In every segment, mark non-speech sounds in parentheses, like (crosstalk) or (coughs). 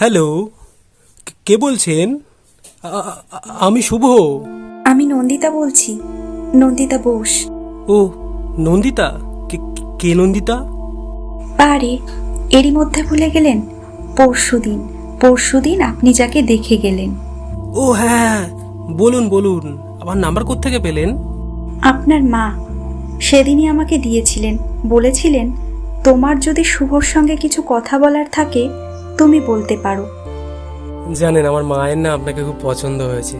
Hello কে- বলছেন? আমি শুভ। আমি নন্দিতা বলছি নন্দিতা বোস। ও নন্দিতা? কে- কে নন্দিতা? পারে এরই মধ্যে ভুলে গেলেন পরশুদিন পরশুদিন আপনি যাকে দেখে গেলেন। ও হ্যাঁ বলুন বলুন আমার নাম্বার কোত্থেকে পেলেন? আপনার মা সেদিনই আমাকে দিয়েছিলেন বলেছিলেন তোমার যদি শুভর সঙ্গে কিছু কথা বলার থাকে তুমি বলতে পারো। জানেন আমার মায়ের না আপনাকে খুব পছন্দ হয়েছে।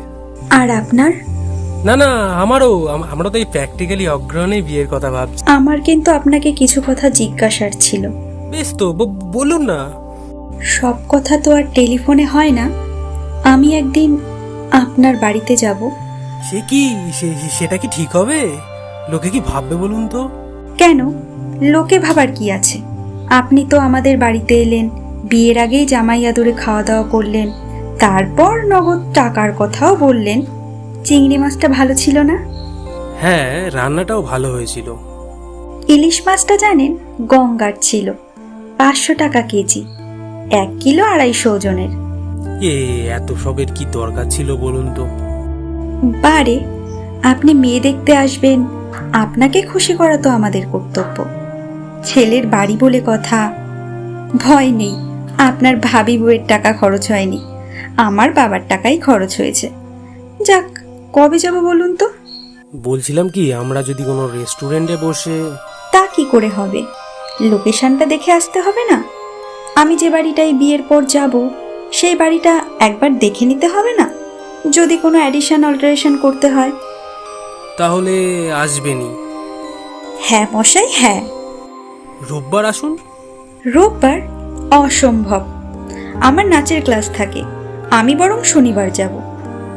আর আপনার? না না আমারও আম- আমরা তো এই প্র্যাকটিক্যালি অগ্রহণে বিয়ের কথা ভাবছি। আমার কিন্তু আপনাকে কিছু কথা জিজ্ঞাসার ছিল। বেশ তো ব- বলুন না। সব কথা তো আর টেলিফোনে হয় না। আমি একদিন আপনার বাড়িতে যাব। সে কি সে- সেটা কি ঠিক হবে? লোকে কি ভাববে বলুন তো। কেন? লোকে ভাবার কি আছে? আপনি তো আমাদের বাড়িতে এলেন বিয়ের আগেই জামাই আদরে খাওয়া দাওয়া করলেন। তারপর নগদ টাকার কথাও বললেন চিংড়ি মাছটা ভালো ছিল না? হ্যাঁ রান্নাটাও ভালো হয়েছিল। ইলিশ মাছটা জানেন গঙ্গার ছিল পাঁচশো টাকা কেজি এক কিলো আড়াইশো ওজনের। এ এত সবের কি দরকার ছিল বলুন তো? বারে আপনি মেয়ে দেখতে আসবেন আপনাকে খুশি করা তো আমাদের কর্তব্য। ছেলের বাড়ি বলে কথা ভয় নেই। আপনার ভাবি বউয়ের টাকা খরচ হয়নি। আমার বাবার টাকাই খরচ হয়েছে। যাক কবে যাব বলুন তো? বলছিলাম কি আমরা যদি কোনো রেস্টুরেন্টে বসে তা কি করে হবে? লোকেশনটা দেখে আসতে হবে না? আমি যে বাড়িটায় বিয়ের পর যাব সেই বাড়িটা একবার দেখে নিতে হবে না? যদি কোনো অ্যাডিশন অল্টারেশন করতে হয়। তাহলে আসবেনই। হ্যাঁ মশাই হ্যাঁ। রোববার আসুন। রোববার? অসম্ভব। আমার নাচের ক্লাস থাকে। আমি বরং শনিবার যাব।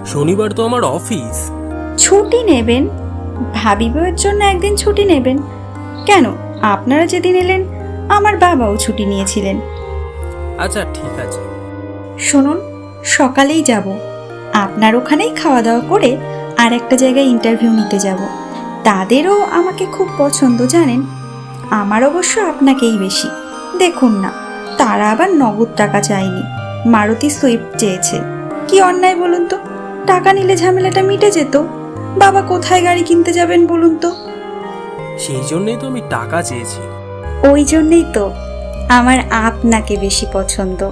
শনিবার তো আমার অফিস। ছুটি নেবেন? ভাবি বউয়ের জন্য একদিন ছুটি নেবেন। কেন? আপনারা যেদিন এলেন আমার বাবাও ছুটি নিয়েছিলেন। আচ্ছা ঠিক আছে। শুনুন সকালেই যাব। আপনার ওখানেই খাওয়া দাওয়া করে আর একটা জায়গায় ইন্টারভিউ নিতে যাব। তাদেরও আমাকে খুব পছন্দ জানেন? আমার অবশ্য আপনাকেই বেশি। দেখুন না। তারা আবার নগদ টাকা চায়নি। মারুতি সুইফট চেয়েছে। কি অন্যায় বলুন তো? টাকা নিলে ঝামেলাটা মিটে যেত। বাবা কোথায় গাড়ি কিনতে যাবেন বলুন তো? সেই জন্যই তো আমি টাকা চেয়েছি। ওই জন্যই তো। আমার আপনাকে বেশি পছন্দ।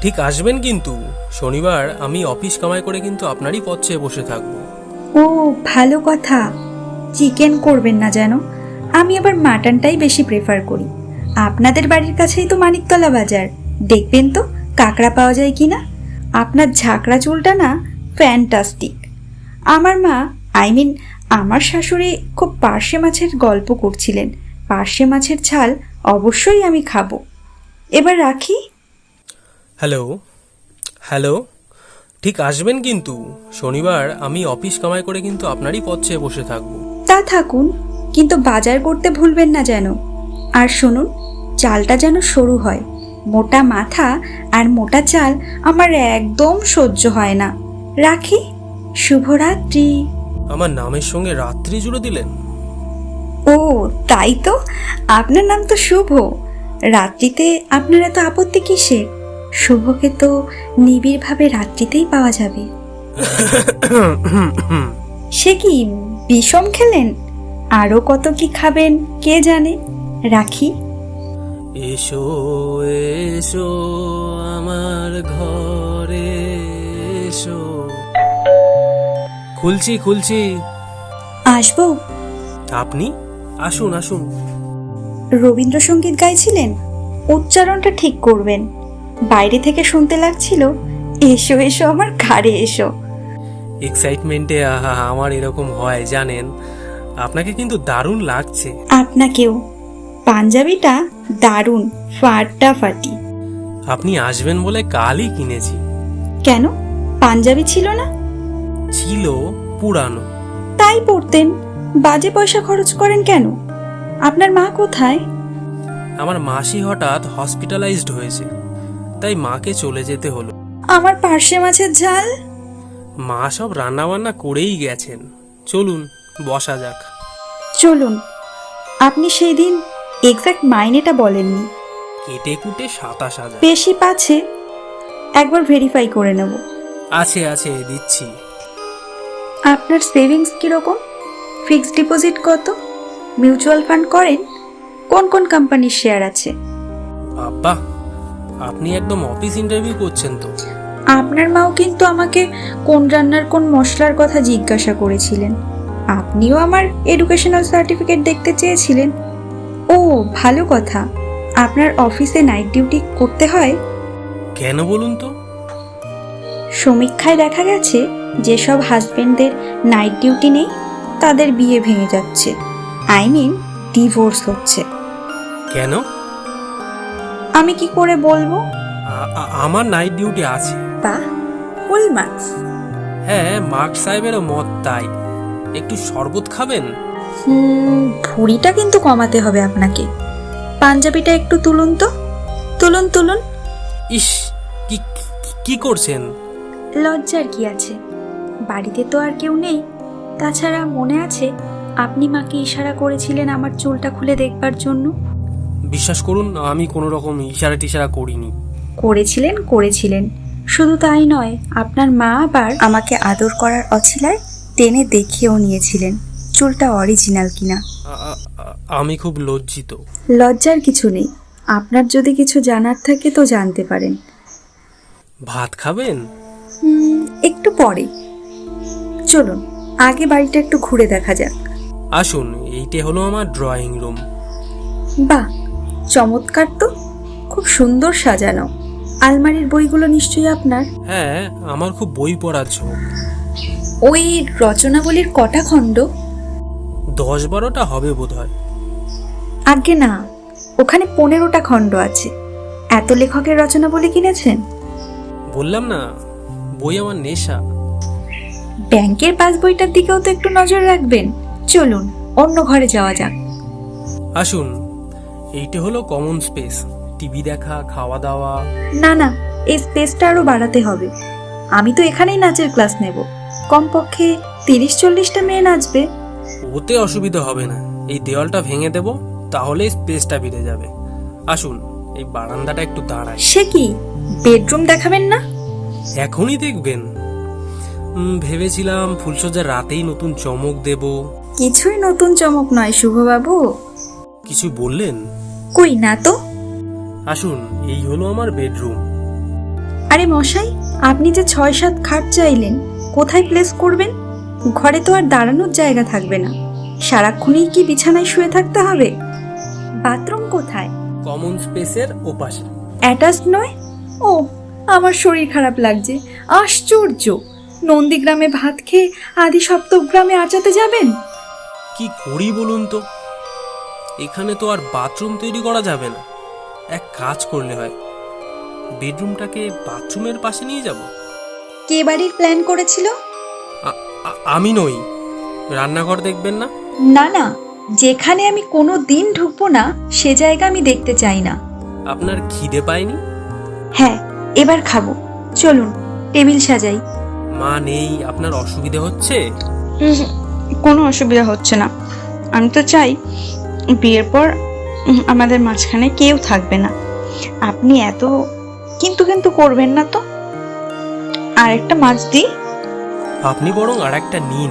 ঠিক আসবেন কিন্তু। শনিবার আমি অফিস কামাই করে কিন্তু আপনারই পথ চেয়ে বসে থাকব। ও ভালো কথা। চিকেন করবেন না যেন। আমি আবার মাটনটাই বেশি প্রেফার করি। আপনাদের বাড়ির কাছেই তো মানিকতলা বাজার। দেখবেন তো কাঁকড়া পাওয়া যায় কি না আপনার ঝাঁকড়া চুলটা না ফ্যান্টাস্টিক। আমার মা আই মিন আমার শাশুড়ি খুব পার্শে মাছের গল্প করছিলেন। পার্শে মাছের ঝাল অবশ্যই আমি খাব। এবার রাখি। হ্যালো হ্যালো ঠিক আসবেন কিন্তু। শনিবার আমি অফিস কামাই করে কিন্তু আপনারই পথ চেয়ে বসে থাকব। তা থাকুন কিন্তু বাজার করতে ভুলবেন না যেন। আর শুনুন চালটা যেন সরু হয়। মোটা মাথা আর মোটা চাল আমার একদম সহ্য হয় না। রাখি শুভরাত্রি। আমার নামের সঙ্গে রাত্রি জুড়ে দিলেন? ও তাই তো। আপনার নাম তো শুভ। রাত্রিতে আপনার এত আপত্তি কিসের শুভকে তো নিবিড়ভাবে রাত্রিতেই পাওয়া যাবে। (coughs) সে কি বিষম খেলেন? আরও কত কি খাবেন কে জানে? রাখি। এসো এসো আমার ঘরে এসো। খুলছি খুলছি। আসব? আপনি? আসুন আসুন। রবীন্দ্রসঙ্গীত গাইছিলেন? উচ্চারণটা ঠিক করবেন। বাইরে থেকে শুনতে লাগছিল এসো এসো আমার ঘাড়ে এসো। এক্সাইটমেন্টে আহা আমার এরকম হয় জানেন। আপনাকে কিন্তু দারুণ লাগছে। আপনাকেও। পাঞ্জাবিটা দারুণ ফাটাফাটি। আপনি আসবেন বলে কালই কিনেছি। কেন? পাঞ্জাবি ছিল না? ছিল পুরানো। তাই পড়তেন বাজে পয়সা খরচ করেন কেন? আপনার মা কোথায়? আমার মাসি হঠাৎ হসপিটালাইজড হয়েছে। তাই মাকে চলে যেতে হলো। আমার পার্শে মাছের ঝাল? মা সব রান্নাবান্না করেই গেছেন। চলুন বসা যাক। চলুন। আপনি সেই দিন এক্সাক্ট মাইনেটা বলেননি। কেটে কুটে সাতাশ হাজার। বেশি পাচ্ছে? একবার ভেরিফাই করে নেব। আছে আছে দিচ্ছি। আপনার সেভিংস কীরকম? ফিক্সড ডিপোজিট কত? মিউচুয়াল ফান্ড করেন? কোন কোন কোম্পানির শেয়ার আছে? বাবা আপনি একদম অফিস ইন্টারভিউ করছেন তো। আপনার মাও কিন্তু আমাকে কোন রান্নার কোন মশলার কথা জিজ্ঞাসা করেছিলেন। আপনিও আমার এডুকেশনাল সার্টিফিকেট দেখতে চেয়েছিলেন। ও ভালো কথা। আপনার অফিসে নাইট ডিউটি করতে হয়? কেন বলুন তো? সমীক্ষায় দেখা গেছে যেসব হাজবেন্ডদের নাইট ডিউটি নেই তাদের বিয়ে ভেঙে যাচ্ছে। আই মিন ডিভোর্স হচ্ছে। কেন? আমি কি করে বলব? আ- আ- আমার নাইট ডিউটি আছে। বা ফুল মার্কস। হ্যাঁ মার্ক সাহেবেরও মত তাই। একটু শরবত খাবেন? ভুঁড়িটা কিন্তু কমাতে হবে আপনাকে। পাঞ্জাবিটা একটু তুলুন তো। তুলুন তুলুন। ইস কি কি- করছেন? লজ্জার কি আছে? বাড়িতে তো আর কেউ নেই। তাছাড়া মনে আছে আপনি মাকে ইশারা করেছিলেন আমার চুলটা খুলে দেখবার জন্য? বিশ্বাস করুন আমি কোনো রকম ইশারা টিশারা করিনি। করেছিলেন করেছিলেন। শুধু তাই নয় আপনার মা আবার আমাকে আদর করার অছিলায় টেনে দেখিয়েও নিয়েছিলেন। চুলটা অরিজিনাল কিনা। আমি খুব লজ্জিত। লজ্জার কিছু নেই। আপনার যদি কিছু জানার থাকে তো জানতে পারেন। ভাত খাবেন? একটু পরে। চলুন আগে বাড়িটা একটু ঘুরে দেখা যাক। আসুন এইটা হলো আমার ড্রয়িং রুম বাহ চমৎকার তো। খুব সুন্দর সাজানো। আলমারির বইগুলো নিশ্চয়ই আপনার? হ্যাঁ আমার খুব বই পড়ার ঝোঁক ওই রচনাবলীর কটা খণ্ড? দশ বারোটা হবে বোধ হয় আগে না ওখানে পনেরোটা খণ্ড আছে। এত লেখকের রচনাবলী কিনেছেন? বললাম না বই আমার নেশা। ব্যাংকের পাসবইটার দিকেও তো একটু নজর রাখবেন। চলুন অন্য ঘরে যাওয়া যাক। আসুন এইটা হলো কমন স্পেস টিভি দেখা খাওয়া দাওয়া। না না এই স্পেসটা আরও বাড়াতে হবে। আমি তো এখানেই নাচের ক্লাস নেব। কমপক্ষে তিরিশ চল্লিশটা মেয়ে নাচবে। ওতে অসুবিধা হবে না। এই দেওয়ালটা ভেঙে দেব তাহলে স্পেসটা বেড়ে যাবে। আসুন এই বারান্দাটা একটু দাঁড়ায় সে কি? বেডরুম দেখাবেন না? এখনই দেখবেন। ভেবেছিলাম ফুলসজ্জার রাতেই নতুন চমক দেব। কিছুই নতুন চমক নয় শুভবাবু। কিছু বললেন? কই না তো? আসুন এই হলো আমার বেডরুম। আরে মশাই আপনি যে ছয় সাত খাট চাইলেন কোথায় প্লেস করবেন? ঘরে তো আর দাঁড়ানোর জায়গা থাকবে না। সারাক্ষণই কি বিছানায় শুয়ে থাকতে হবে? বাথরুম কোথায়? কমন স্পেসের ওপাশে। অ্যাটাচ নয়? ও আমার শরীর খারাপ লাগছে। আশ্চর্য! নন্দীগ্রামে ভাত খেয়ে আদি সপ্তগ্রামে আচাতে যাবেন? কি করি বলুন তো? এখানে তো আর বাথরুম তৈরি করা যাবে না। এক কাজ করলে হয়। বেডরুমটাকে বাথরুমের পাশে নিয়ে যাব। কে বাড়ির প্ল্যান করেছিল? আমি নই। রান্নাঘর দেখবেন না? না না। যেখানে আমি কোনো দিন ঢুকবো না সে জায়গা আমি দেখতে চাই না। আপনার খিদে পায়নি? হ্যাঁ এবার খাব। চলুন টেবিল সাজাই। মা নেই আপনার অসুবিধে হচ্ছে? কোনো অসুবিধা হচ্ছে না। আমি তো চাই বিয়ের পর আমাদের মাঝখানে কেউ থাকবে না। আপনি এত কিন্তু কিন্তু করবেন না তো। আর একটা মাছ দিই। আপনি বরং আর একটা নিন।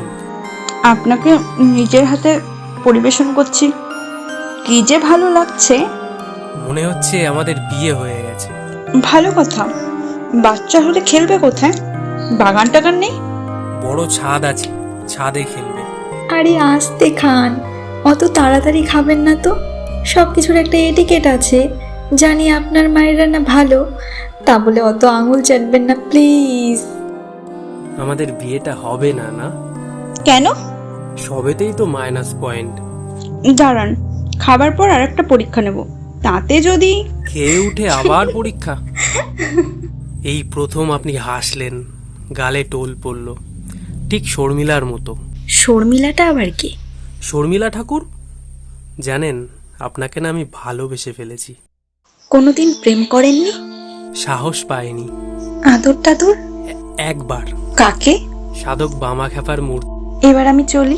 আপনাকে নিজের হাতে পরিবেশন করছি। কি যে ভালো লাগছে। মনে হচ্ছে আমাদের বিয়ে হয়ে গেছে। ভালো কথা। বাচ্চা হলে খেলবে কোথায়? বাগান টাগান নেই? বড় ছাদ আছে। ছাদে খেলবে। আরে আস্তে খান। অত তাড়াতাড়ি খাবেন না তো? সব কিছুর একটা এটিকেট আছে। জানি আপনার মায়ের রান্না ভালো। তা বলে অত আঙুল চাটবেন না প্লিজ। আমাদের বিয়েটা হবে না না? কেন? সবেতেই তো মাইনাস পয়েন্ট দাঁড়ান খাবার পর আর একটা পরীক্ষা নেব। তাতে যদি খেয়ে উঠে আবার পরীক্ষা? এই প্রথম আপনি হাসলেন গালে টোল পড়ল। ঠিক শর্মিলার মতো। শর্মিলাটা আবার কি? শর্মিলা ঠাকুর? জানেন আপনাকে না আমি ভালোবেসে ফেলেছি। কোনোদিন প্রেম করেননি? সাহস পাইনি। আদর টাদর একবার। কাকে? সাধক বামা খেপার মূর্তি। এবার আমি চলি।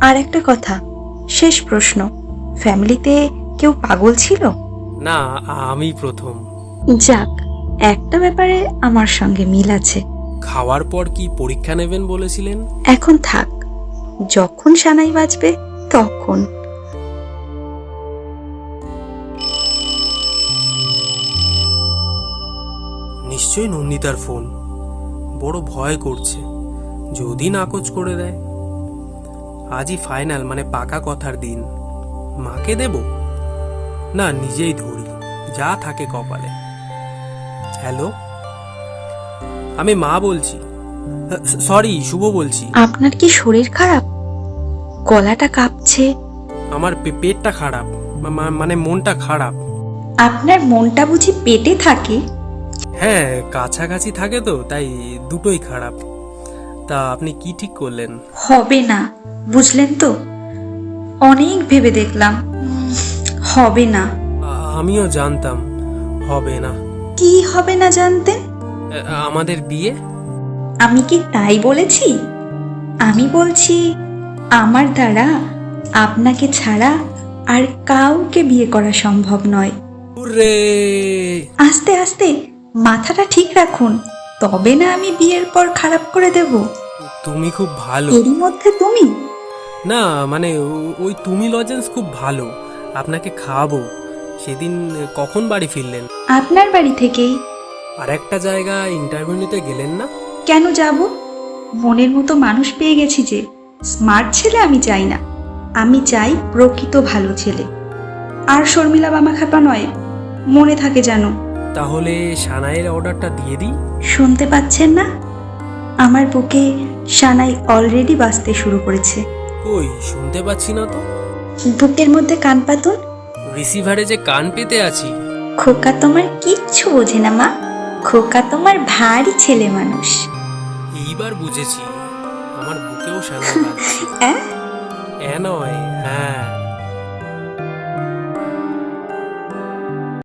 আর একটা কথা শেষ প্রশ্ন। ফ্যামিলিতে কেউ পাগল ছিল? না আমি প্রথম। যাক একটা ব্যাপারে আমার সঙ্গে মিল আছে। খাওয়ার পর কি পরীক্ষা নেবেন বলেছিলেন? এখন থাক যখন সানাই বাজবে তখন। নিশ্চয়ই নন্দিতার ফোন। বড় ভয় করছে। যদি নাকচ করে দেয়। আজই ফাইনাল মানে পাকা কথার দিন। মাকে দেব? না নিজেই ধরি। যা থাকে কপালে। হ্যালো আমি মা বলছি। সরি শুভ বলছি। আপনার কি শরীর খারাপ? গলাটা কাঁপছে। আমার পে- পেটটা খারাপ। মা- মা- মানে মনটা খারাপ। আপনার মনটা বুঝি পেটে থাকে? হ্যাঁ কাছাকাছি থাকে তো তাই দুটোই খারাপ। তা আপনি কি ঠিক করলেন? হবে না বুঝলেন তো? অনেক ভেবে দেখলাম হবে না। আমিও জানতাম হবে না। কি হবে না জানতেন আমাদের বিয়ে? আমি কি তাই বলেছি? আমি বলছি আমার দ্বারা আপনাকে ছাড়া আর কাউকে বিয়ে করা সম্ভব নয়। আস্তে আস্তে মাথাটা ঠিক রাখুন তবে না আমি বিয়ের পর খারাপ করে দেব। তুমি খুব ভালো। এরই মধ্যে তুমি? না মানে ও- ওই তুমি লজেন্স খুব ভালো। আপনাকে খাওয়াবো। সেদিন কখন বাড়ি ফিরলেন? আপনার বাড়ি থেকেই। আর একটা জায়গা ইন্টারভিউ নিতে গেলেন না? কেন যাব? মনের মতো মানুষ পেয়ে গেছি যে স্মার্ট ছেলে আমি চাই না। আমি চাই প্রকৃত ভালো ছেলে। আর শর্মিলা বামাখাপা নয় মনে থাকে যেন। তাহলে সানাইয়ের অর্ডারটা দিয়ে দিই? শুনতে পাচ্ছেন না? আমার বুকে সানাই অলরেডি বাজতে শুরু করেছে। কই শুনতে পাচ্ছি না তো। বুকের মধ্যে কান পাতুন রিসিভারে যে কান পেতে আছি। খোকা তোমার কিচ্ছু বোঝে না মা। খোকা তোমার ভারী ছেলে মানুষ। এইবার বুঝেছি। আমার বুকেও সানাই? (laughs) এ নয় হ্যাঁ।